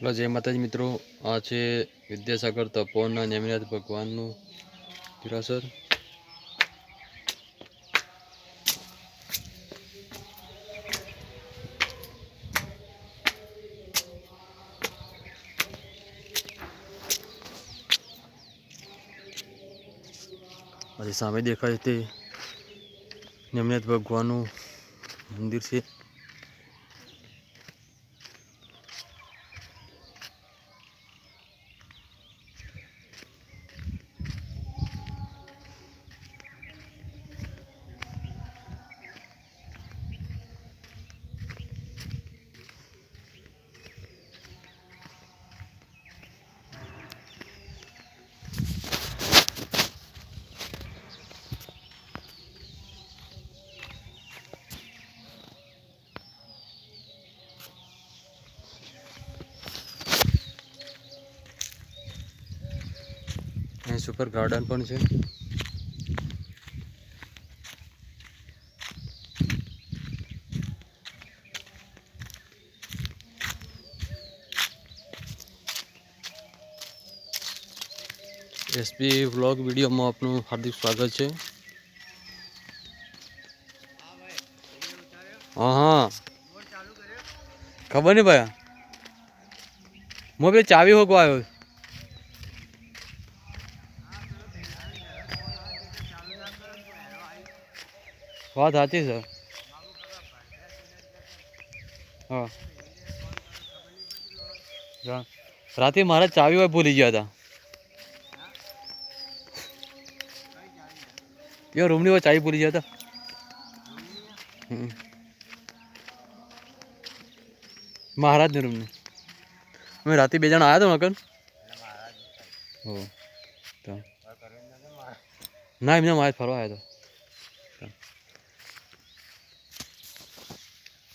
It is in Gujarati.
હલો જય માતાજી મિત્રો. આ છે વિદ્યાસાગર તપોવનના નેમિનાથ ભગવાનનું તિરાસર પછી સામે દેખાય તે. નિમનાથ ભગવાનનું મંદિર છે. અહીં સુપર ગાર્ડન પણ છે. એસપી વ્લોગ વિડીયોમાં આપનું હાર્દિક સ્વાગત છે. હા હા. ખબર નહીં ભાઈ. હું બે ચાવી હોગવા આવ્યો. વાત સાચી સર હા. રાતે મારા ચાવી હોય ભૂલી ગયા હતા યો રૂમની હોય ચાવી ભૂલી ગયા હતા. મહારાજની રૂમની. અમે રાતે બે જણા આવ્યા હતા મકન? હો. તો. ના એમને મારે ફરવા આવ્યા હતા